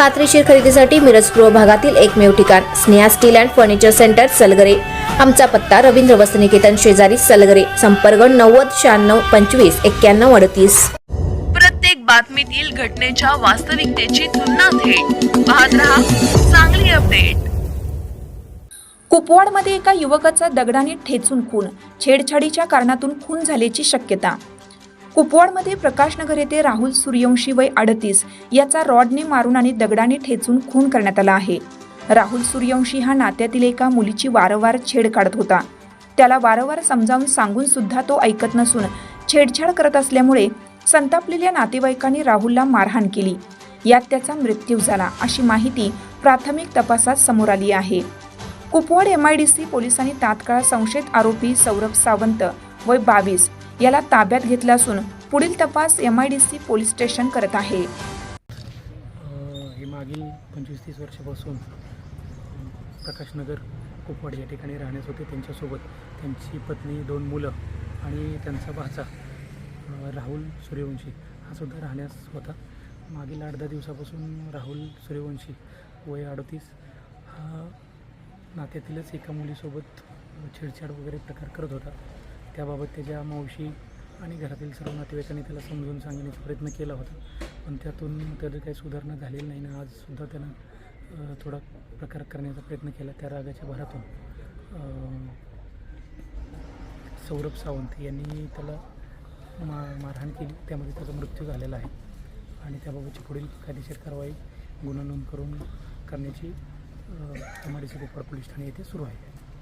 खात्रीशीर खरेदीसाठी मिरज पूर्व भागातील एकमेव ठिकाण Sneha steel and furniture centre Salgare. आमचा पत्ता रवींद्र वसनिकेतन शेजारी सलगरे. संपर्क नव्वद शहाण्णव पंचवीस एक्क्याण्णव अडतीस. प्रत्येक बातमीतील घटनेच्या वास्तविकतेची तुलना थेट. पाहत रहा चांगली अपडेट. कुपवाडमध्ये एका युवकाचा दगडाने ठेचून खून. छेडछाडीच्या कारणातून खून झाल्याची शक्यता. कुपवाडमध्ये प्रकाशनगर येथे राहुल सूर्यवंशी वय अडतीस याचा रॉडने मारून आणि दगडाने ठेचून खून करण्यात आला आहे. राहुल सूर्यवंशी हा नात्यातील एका मुलीची वारंवार छेड काढत होता. त्याला वारंवार समजावून सांगून सुद्धा तो ऐकत नसून छेडछाड करत असल्यामुळे संतापलेल्या नातेवाईकांनी राहुलला मारहाण केली. यात त्याचा मृत्यू झाला अशी माहिती प्राथमिक तपासात समोर आली आहे. Kupwad M I D C पोलिसांनी तात्काळ संशयित आरोपी सौरभ सावंत वय बावीस याला ताब्यात घेतला असून पुढील तपास M I D C police station करत आहे. हे मागील पंचवीस तीस वर्षापासून प्रकाशनगर कुपवाड या ठिकाणी राहण्यास होते. त्यांच्यासोबत त्यांची पत्नी दोन मुलं आणि त्यांचा भाचा राहुल सूर्यवंशी हा सुद्धा राहण्यास होता. मागील आठ दहा दिवसापासून राहुल सूर्यवंशी वय अडतीस. हा नात्यातीलच एका मुलीसोबत छेडछाड वगैरे प्रकार करत होता. त्याबाबत त्याच्या मावशी आणि घरातील सर्व नातेवाईकांनी त्याला समजून सांगण्याचा प्रयत्न केला होता. पण त्यातून त्याची काही सुधारणा झालेली नाही ना आजसुद्धा त्यानं थोडा प्रकार करण्याचा प्रयत्न केला त्या रागाच्या भरातून. सौरभ सावंत यांनी त्याला मा मारहाण केली. त्यामध्ये त्याचा मृत्यू झालेला आहे. आणि त्याबाबतची पुढील कायदेशीर कारवाई गुन्हा नोंद करून करण्याची M R D C police Thane येथे सुरू आहे.